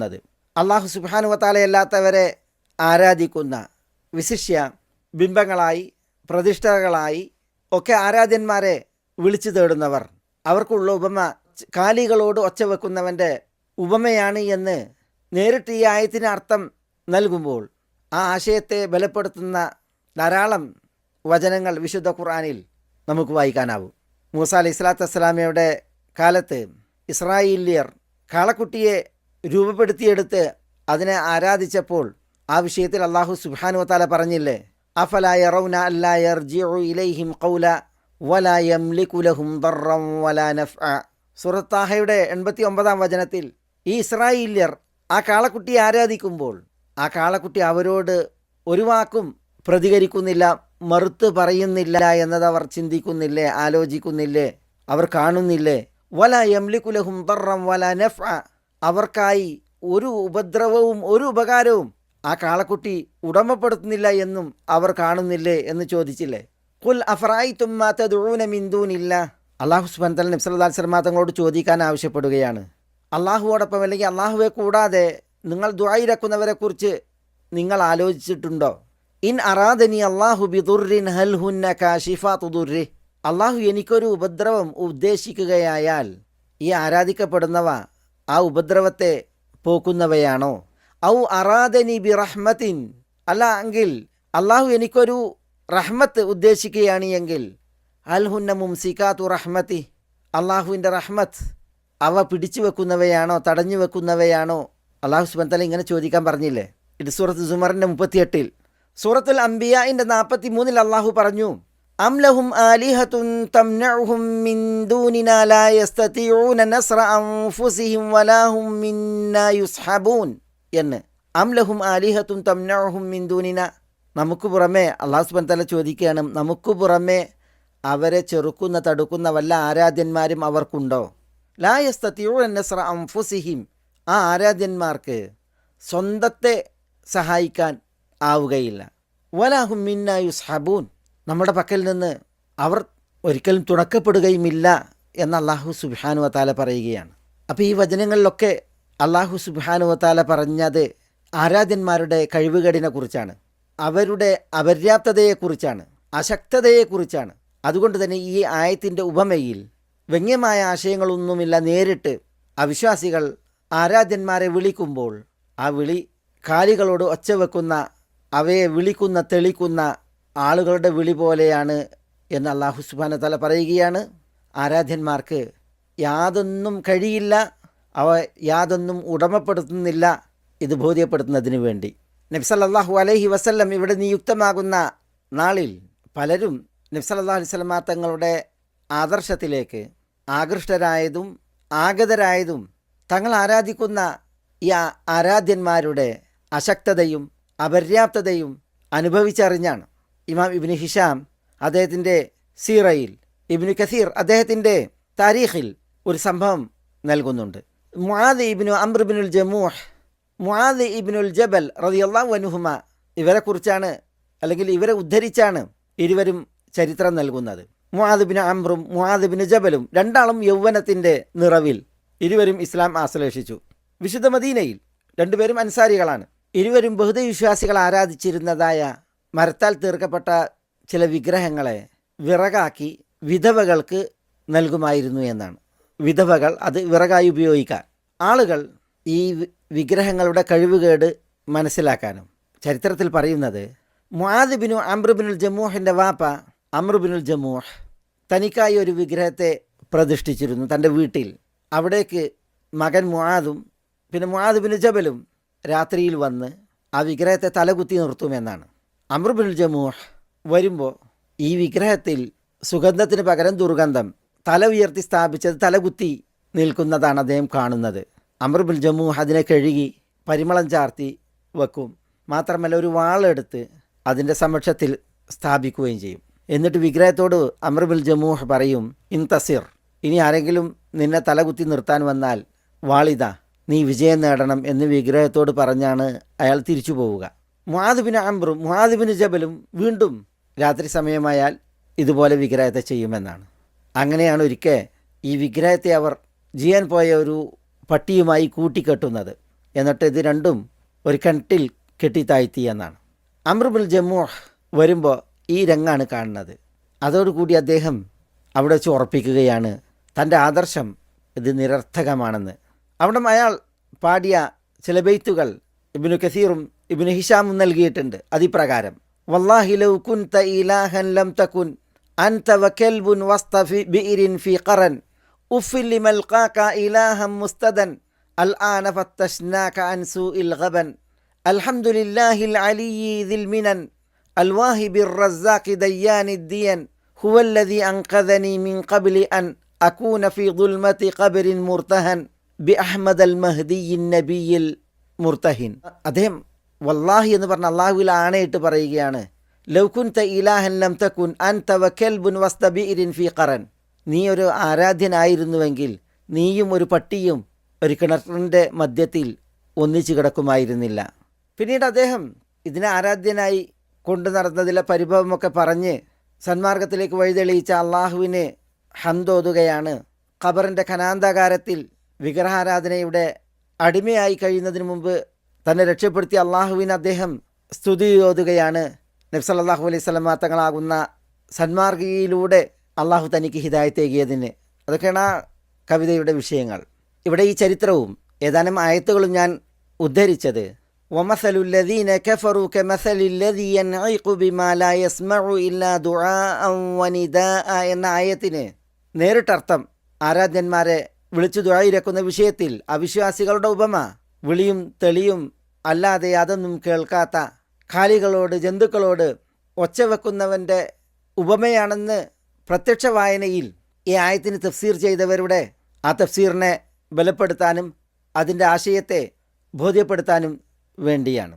ന്നത് അള്ളാഹു സുബാനുവത്താലയല്ലാത്തവരെ ആരാധിക്കുന്ന വിശിഷ്യ ബിംബങ്ങളായി പ്രതിഷ്ഠകളായി ഒക്കെ ആരാധ്യന്മാരെ വിളിച്ചു തേടുന്നവർ. അവർക്കുള്ള ഉപമ കാലികളോട് ഒച്ച വെക്കുന്നവന്റെ ഉപമയാണ് എന്ന് നേരിട്ട് ഈ ആയത്തിന് അർത്ഥം നൽകുമ്പോൾ ആ ആശയത്തെ ബലപ്പെടുത്തുന്ന ധാരാളം വചനങ്ങൾ വിശുദ്ധ ഖുർആാനിൽ നമുക്ക് വായിക്കാനാവും. മൂസ അലി ഇസ്ലാത്തു വസ്സലാമയുടെ കാലത്ത് ഇസ്രായേലിയർ കാളക്കുട്ടിയെ രൂപപ്പെടുത്തിയെടുത്ത് അതിനെ ആരാധിച്ചപ്പോൾ ആ വിഷയത്തിൽ അള്ളാഹു സുബാനു താല പറഞ്ഞില്ലേ? അഫലായ റൗന അല്ലാ യർജിഉ ഇലൈഹിം ഖൗല വലാ യംലികു ലഹും ദർറം വലാ നഫ്അ. സുറത്താഹയുടെ എൺപത്തി ഒമ്പതാം വചനത്തിൽ ഈ ഇസ്രായേല്യർ ആ കാളക്കുട്ടിയെ ആരാധിക്കുമ്പോൾ ആ കാളക്കുട്ടി അവരോട് ഒരു വാക്കും പ്രതികരിക്കുന്നില്ല മറുത്ത് പറയുന്നില്ല എന്നത് അവർ ചിന്തിക്കുന്നില്ലേ ആലോചിക്കുന്നില്ലേ അവർ കാണുന്നില്ലേ? വല യംലിക്കുലഹും ദർറം വല നഫ അവർക്കായി ഒരു ഉപദ്രവവും ഒരു ഉപകാരവും ആ കാളക്കുട്ടി ഉടമപ്പെടുത്തുന്നില്ല എന്നും അവർ കാണുന്നില്ലേ എന്ന് ചോദിച്ചില്ലേ? കുൽ അഫറായി തുമ്മാത്തൂന മിന്ദൂനില്ല അള്ളാഹു സുബാൻ തല നബ്സല്ലാ സ്വലമാ തങ്ങളോട് ചോദിക്കാൻ ആവശ്യപ്പെടുകയാണ്. അള്ളാഹുവോടൊപ്പം അല്ലെങ്കിൽ അള്ളാഹുവെ കൂടാതെ നിങ്ങൾ ദുആയിരക്കുന്നവരെ കുറിച്ച് നിങ്ങൾ ആലോചിച്ചിട്ടുണ്ടോ? ഇൻ അറാദനി അള്ളാഹു ബിദുറിൻ ഹൽ ഹുന്ന കാഷിഫ തുദുറി അള്ളാഹു എനിക്കൊരു ഉപദ്രവം ഉദ്ദേശിക്കുകയായാൽ ഈ ആരാധിക്കപ്പെടുന്നവ ആ ഉപദ്രവത്തെ പോക്കുന്നവയാണോ? ഔ അറാദനി ബി റഹ്മത്തിൻ. അല്ല എങ്കിൽ അള്ളാഹു എനിക്കൊരു റഹ്മത്ത് ഉദ്ദേശിക്കുകയാണ് എങ്കിൽ. അൽ ഹുന്ന മുംസിക്കാത്തു റഹ്മത്തി. അള്ളാഹുവിന്റെ റഹ്മത്ത്. അവ പിടിച്ചു വെക്കുന്നവയാണോ തടഞ്ഞു വെക്കുന്നവയാണോ? അള്ളാഹു സുബന്തല ഇങ്ങനെ ചോദിക്കാൻ പറഞ്ഞില്ലേ? ഇത് സൂറത്ത് സുമറിന്റെ മുപ്പത്തിയെട്ടിൽ. സൂറത്തുൽ അംബിയായിന്റെ നാൽപ്പത്തി മൂന്നിൽ അള്ളാഹു പറഞ്ഞു അം ആലിഹത്തും ആലിഹത്തുൻ തംനഉഹും മിൻ ദൂനിനാ ലാ യസ്തതിഊന നസ്റ അൻഫുസിഹിം വലാ ഹും മിന്നാ യുസ്ഹബൂൻ എന്ന് അം ലഹും ആലിഹത്തുൻ തംനഉഹും മിൻ ദൂനിന നമുക്ക് പുറമേ അള്ളാഹു തല ചോദിക്കുകയാണ് നമുക്ക് പുറമേ അവരെ ചെറുക്കുന്ന തടുക്കുന്ന വല്ല ആരാധ്യന്മാരും അവർക്കുണ്ടോ? ലാ നസ്ര നസ്റ അൻഫുസിഹിം. ആ ആരാധ്യന്മാർക്ക് സ്വന്തത്തെ സഹായിക്കാൻ ആവുകയില്ല. വലാഹും മിന്ന യുസ്ഹബൂൻ. നമ്മുടെ പക്കൽ നിന്ന് അവർ ഒരിക്കലും തുണക്കപ്പെടുകയുമില്ല എന്ന് അള്ളാഹു സുബാനു വത്താല പറയുകയാണ്. അപ്പോൾ ഈ വചനങ്ങളിലൊക്കെ അള്ളാഹു സുബാനു വത്താല പറഞ്ഞത് ആരാധ്യന്മാരുടെ കഴിവുകേടിനെ കുറിച്ചാണ്. അവരുടെ അപര്യാപ്തതയെക്കുറിച്ചാണ് അശക്തതയെക്കുറിച്ചാണ് അതുകൊണ്ട് തന്നെ ഈ ആയത്തിന്റെ ഉപമയിൽ വ്യംഗ്യമായ ആശയങ്ങളൊന്നുമില്ല നേരിട്ട് അവിശ്വാസികൾ ആരാധ്യന്മാരെ വിളിക്കുമ്പോൾ ആ വിളി കാലികളോട് ഒച്ച വെക്കുന്ന അവയെ വിളിക്കുന്ന തെളിക്കുന്ന ആളുകളുടെ വിളി പോലെയാണ് എന്ന് അള്ളാഹു സുബാന തല പറയുകയാണ്. ആരാധ്യന്മാർക്ക് യാതൊന്നും കഴിയില്ല അവ യാതൊന്നും ഉടമപ്പെടുത്തുന്നില്ല ഇത് ബോധ്യപ്പെടുത്തുന്നതിന് വേണ്ടി. നബ്സല്ലാഹു അലൈഹി വസല്ലം ഇവിടെ നിയുക്തമാകുന്ന നാളിൽ പലരും നബ്സല്ലാ അലൈവല്ലാ തങ്ങളുടെ ആദർശത്തിലേക്ക് ആകൃഷ്ടരായതും ആഗതരായതും തങ്ങൾ ആരാധിക്കുന്ന ഈ ആരാധ്യന്മാരുടെ അശക്തതയും അപര്യാപ്തതയും അനുഭവിച്ചറിഞ്ഞാണ്. ഇമാം ഇബിന് ഹിഷാം അദ്ദേഹത്തിന്റെ സീറയിൽ ഇബിന് കസീർ അദ്ദേഹത്തിന്റെ താരീഖിൽ ഒരു സംഭവം നൽകുന്നുണ്ട്. മുആദ് ഇബിനു അമ്രബിനുൽ ജമൂഹ് മുആദ് ഇബിനുൽ ജബൽ റതിയല്ലാഹു അനുഹുമ ഇവരെക്കുറിച്ചാണ് അല്ലെങ്കിൽ ഇവരെ ഉദ്ധരിച്ചാണ് ഇരുവരും ചരിത്രം നൽകുന്നത്. മുആദ്ബിന് അമ്രും മുആദ്ബിന് ജബലും രണ്ടാളും യൗവനത്തിന്റെ നിറവിൽ ഇരുവരും ഇസ്ലാം ആശ്ലേഷിച്ചു. വിശുദ്ധ മദീനയിൽ രണ്ടുപേരും അൻസാരികളാണ്. ഇരുവരും ബഹുദവിശ്വാസികൾ ആരാധിച്ചിരുന്നതായ മരത്താൽ തീർക്കപ്പെട്ട ചില വിഗ്രഹങ്ങളെ വിറകാക്കി വിധവകൾക്ക് നൽകുമായിരുന്നു എന്നാണ്. വിധവകൾ അത് വിറകായി ഉപയോഗിക്കാൻ. ആളുകൾ ഈ വിഗ്രഹങ്ങളുടെ കഴിവുകേട് മനസ്സിലാക്കാനും ചരിത്രത്തിൽ പറയുന്നത് മുആദിബിനു അമ്രുബിനുൽ ജമൂഹിന്റെ വാപ്പ അമ്രുബിനുൽ ജമൂഹ് തനിക്കായി ഒരു വിഗ്രഹത്തെ പ്രതിഷ്ഠിച്ചിരുന്നു തന്റെ വീട്ടിൽ. അവിടേക്ക് മകൻ മുആദും പിന്നെ മുആദിബിന് ജബലും രാത്രിയിൽ വന്ന് ആ വിഗ്രഹത്തെ തലകുത്തി നിർത്തുമെന്നാണ് അമ്രുബിനുൽ ജമൂഹ് വരുമ്പോൾ ഈ വിഗ്രഹത്തിൽ സുഗന്ധത്തിന് പകരം ദുർഗന്ധം തല ഉയർത്തി സ്ഥാപിച്ചത് തലകുത്തി നിൽക്കുന്നതാണ് അദ്ദേഹം കാണുന്നത്. അമൃബുൽ ജമൂഹ് അതിനെ കഴുകി പരിമളം ചാർത്തി വെക്കും. മാത്രമല്ല ഒരു വാളെടുത്ത് അതിന്റെ സമക്ഷത്തിൽ സ്ഥാപിക്കുകയും ചെയ്യും. എന്നിട്ട് വിഗ്രഹത്തോട് അമൃബുൽ ജമൂഹ് പറയും ഇൻ തസീർ ഇനി ആരെങ്കിലും നിന്നെ തലകുത്തി നിർത്താൻ വന്നാൽ വാളിത നീ വിജയം നേടണം എന്ന് വിഗ്രഹത്തോട് പറഞ്ഞാണ് അയാൾ തിരിച്ചു പോവുക. മുഹാദിബിന് അംബറും മുഹാദിബിന് ജബലും വീണ്ടും രാത്രി സമയമായാൽ ഇതുപോലെ വിഗ്രഹത്തെ ചെയ്യുമെന്നാണ്. അങ്ങനെയാണ് ഒരിക്കൽ ഈ വിഗ്രഹത്തെ അവർ ജീവൻ പോയ ഒരു പട്ടിയുമായി കൂട്ടിക്കെട്ടുന്നത്. എന്നിട്ട് ഇത് രണ്ടും ഒരു കിണറ്റിൽ കെട്ടിത്താഴ്ത്തി എന്നാണ്. അമ്രുബുൽ ജമ്മൂഹ് വരുമ്പോൾ ഈ രംഗാണ് കാണുന്നത്. അതോടുകൂടി അദ്ദേഹം അവിടെ വെച്ച് ഉറപ്പിക്കുകയാണ്. തന്റെ ആദർശം ഇത് നിരർത്ഥകമാണെന്ന്. അവിടെ അയാൾ പാടിയ ചില ബെയ്ത്തുകൾ ഇബിനു കസീറും ഇബിനു ഹിഷാമും നൽകിയിട്ടുണ്ട് അതിപ്രകാരം വല്ലാഹി ലൗ കുൻത ഇലാഹൻ ലം തകുൻ അൻത വകൽബുൻ വസ്ത ഫി ബിഇരിൻ ഫി ഖറൻ ഉഫിൽ ലിമൽഖാക ഇലാഹം മുസ്തദൻ الآن فتشناك عن سوء الغبن الحمد لله العلي ذي المنن الواهب الرزاق ديان الدين هو الذي أنقذني من قبل أن أكون في ظلمة قبر مرتهن بأحمد المهدي النبي മുർത്തഹിൻ. അദ്ദേഹം വല്ലാഹി എന്ന് പറഞ്ഞ അള്ളാഹുവിൽ ആണയിട്ട് പറയുകയാണ്. ലൗകുൻ ത ഇലാഹൻ ലം തക്കുൻ അൻ തവക്കൽ ബുൻ വസ്തബി ഇരിൻ ഫി ഖറൻ. നീ ഒരു ആരാധ്യനായിരുന്നുവെങ്കിൽ നീയും ഒരു പട്ടിയും ഒരു കിണറിന്റെ മധ്യത്തിൽ ഒന്നിച്ചു കിടക്കുമായിരുന്നില്ല. പിന്നീട് അദ്ദേഹം ഇതിനെ ആരാധ്യനായി കൊണ്ടു നടന്നതിലെ പരിഭവമൊക്കെ പറഞ്ഞ് സന്മാർഗത്തിലേക്ക് വഴിതെളിയിച്ച അള്ളാഹുവിനെ ഹന്തോതുകയാണ്. ഖബറിന്റെ ഖനാന്താകാരത്തിൽ വിഗ്രഹാരാധനയുടെ അടിമയായി കഴിയുന്നതിന് മുമ്പ് തന്നെ രക്ഷപ്പെടുത്തിയ അള്ളാഹുവിന് അദ്ദേഹം സ്തുതി ഓതുകയാണ് നബ്സല്ലാഹു അലൈഹി സ്വലമ തങ്ങളാകുന്ന സന്മാർഗിയിലൂടെ അള്ളാഹു തനിക്ക് ഹിദായത്തേകിയതിന് അതൊക്കെയാണ് ആ കവിതയുടെ വിഷയങ്ങൾ ഇവിടെ ഈ ചരിത്രവും ഏതാനും ആയത്തുകളും ഞാൻ ഉദ്ധരിച്ചത് ومثل الذين كفروا كمثل الذي ينعق بما لا يسمع إلا دعاء ونداء എന്ന ആയത്തിന് നേരിട്ടർത്ഥം ആരാധ്യന്മാരെ വിളിച്ചു ദുഴയിരക്കുന്ന വിഷയത്തിൽ അവിശ്വാസികളുടെ ഉപമ. വിളിയും തെളിയും അല്ലാതെ അതൊന്നും കേൾക്കാത്ത കാലികളോട് ജന്തുക്കളോട് ഒച്ച വെക്കുന്നവന്റെ ഉപമയാണെന്ന് പ്രത്യക്ഷ വായനയിൽ ഈ ആയത്തിന് തഫ്സീർ ചെയ്തവരുടെ ആ തഫ്സീറിനെ ബലപ്പെടുത്താനും അതിന്റെ ആശയത്തെ ബോധ്യപ്പെടുത്താനും വേണ്ടിയാണ്.